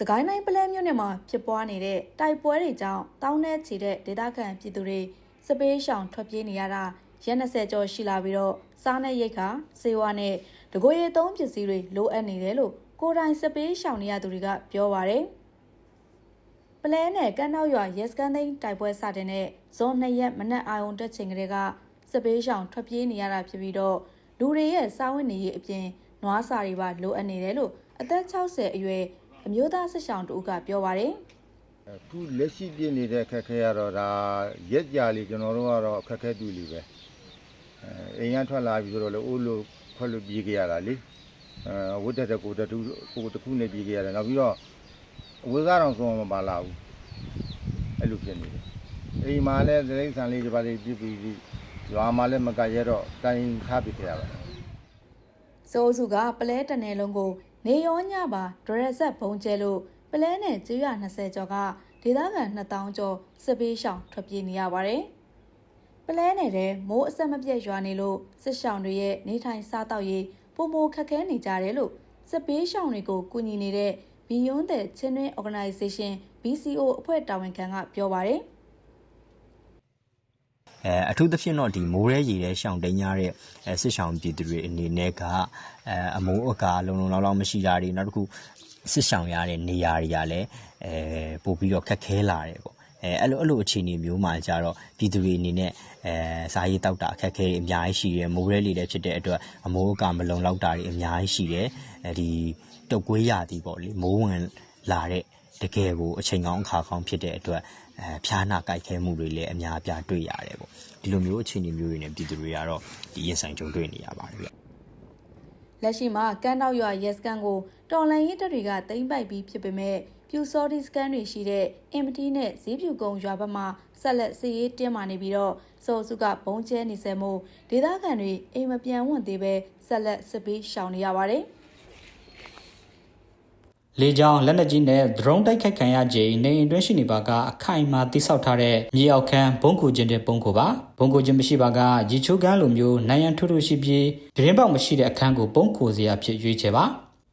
စကိုင်းတိုင်းပလဲမြို့နယ်မှာဖြစ်ပွားနေတဲ့တိုက်ပွဲတွေကြောင့်တောင်းနဲ့ချီတဲ့ဒေသခံပြည်သူတွေစပေးရှောင်ထွက်ပြေးနေရတာရက်20ကျော်ရှိလာပြီးတော့စားနဲ့ရိတ်ခါစေဝါနဲ့တကိုယ်ရည်သုံးပစ္စည်းတွေလိုအပ်နေတယ်လို့ကိုယ်တိုင်စပေးရှောင်နေရသူတွေကပြောပါရယ်ပလဲနဲ့ကမ်းနောက်ရွာရဲစကန်သိန်းတိုက်ပွဲစတဲ့နဲ့ဇွန်2ရက်မနက်အာရုံတက်ချိန်ကလေးကစပေးရှောင်ထွက်ပြေးနေရတာဖြစ်ပြီးတော့လူတွေရဲ့စားဝတ်နေရေးအပြင်နွားစာတွေပါလိုအပ်နေတယ်လို့အသက်60အရွယ် အမျိုးသားဆက်ရှောင်တူကပြောပါရယ်အခုလက်ရှိပြည့်နေတဲ့အခက်အခဲကတော့ဒါရက်ကြလေးကျွန်တော်တို့ကတော့အခက်အခဲတူလီပဲအဲအိမ်ကထွက်လာပြီဆိုတော့လေအိုးလို့ခွက်လို့ပြေးကြရတာလေအဲဝတ်တက်တဲ့ကိုတတူကိုတခုနဲ့ပြေးကြရတယ်နောက်ပြီးတော့အဝေးကားတော့ဆုံးမပါလာဘူးအဲ့လိုဖြစ်နေတယ်အိမ်မှာလည်းဒိဋ္ဌာန်လေးတွေပါလေးပြစ်ပြီးပြီးရွာမှာလည်းမကရဲတော့တိုင်းထားပြခဲ့ရပါတယ်စိုးစုကပလဲတနယ်လုံးကို နေရောညပါဒရက်ဆက်ဘုံကျဲလို့ပလဲနဲ့ကျေးရွာ20ကျော်ကဒေသခံ2000ကျော်စစ်ပေးရှောင်ထွက်ပြေးနေရပါတယ်။ပလဲနယ်တဲ့မိုးအဆက်မပြတ်ရွာနေလို့စစ်ရှောင်တွေရဲ့နေထိုင်စားတောက်ရေးပုံမခက်ခဲနေကြတယ်လို့စစ်ပေးရှောင်တွေကိုကူညီနေတဲ့ဘီယွန်းတဲ့ချင်းတွင်း organization BCO အဖွဲ့တာဝန်ခံကပြောပါတယ်။ အဲအထူးသဖြင့်တော့ဒီမိုးရဲရေရဲရှောင်းတိန်ရတဲ့အဲစစ်ရှောင်းပြည်သူတွေအနေနဲ့ကအဲအမိုးအကာလုံလုံလောက်လောက်မရှိတာတွေနောက်တစ်ခုစစ်ရှောင်းရတဲ့နေရာတွေကလည်းအဲပို့ပြီးတော့ခက်ခဲလာတယ်ပေါ့အဲအဲ့လိုအဲ့လိုအခြေအနေမျိုးမှာကြတော့ပြည်သူတွေအနေနဲ့အဲစားရေးတောက်တာအခက်အခဲတွေအများကြီးရှိတယ်မိုးရဲလေလည်းဖြစ်တဲ့အတွက်အမိုးအကာမလုံလောက်တာတွေအများကြီးရှိတယ်အဲဒီတုတ်ကွေးရသည်ပေါ့လေမိုးဝင်လာတဲ့ တကယ်ကိုအချိန်ကောင်းအခါကောင်းဖြစ်တဲ့အတွက်အဲဖျားနာကြိုက်ခဲမှုတွေလည်းအများအပြားတွေ့ရတယ်ပေါ့ဒီလိုမျိုးအခြေအနေမျိုးတွေနဲ့ပြည်သူတွေကတော့ဒီရင်ဆိုင်ကြုံတွေ့နေရပါတယ်ဗျလက်ရှိမှာကမ်းနောက်ရွာရဲစကန်ကိုတော်လန်ရေးတပ်တွေကသိမ်းပိုက်ပြီးဖြစ်ပေမဲ့ပြူစော်ဒီစကန်တွေရှိတဲ့အင်မတီနဲ့ဈေးပြူကုံရွာဘက်မှာဆက်လက်စီရေးတင်းမာနေပြီးတော့စောစုကဘုံကျဲနေစဲမို့ဒေသခံတွေအိမ်မပြန်ဝန့်သေးပဲဆက်လက်စစ်ပေးရှောင်နေရပါတယ် လေကြောင်းလက်နက်ကြီးနဲ့ drone တိုက်ခိုက်ခံရချိန်နေအိမ်တွင်းရှိနေပါကအခိုင်အမာတိစောက်ထားတဲ့မြေအောက်ခန်းဘုံကူခြင်းတဲ့ဘုံကူပါဘုံကူခြင်းမရှိပါကရေချိုးကန်းလိုမျိုးနိုင်ရန်ထုထုရှိပြီးပြင်းပေါက်မရှိတဲ့အခန်းကိုဘုံကူစရာဖြစ်ရွေးချယ်ပါ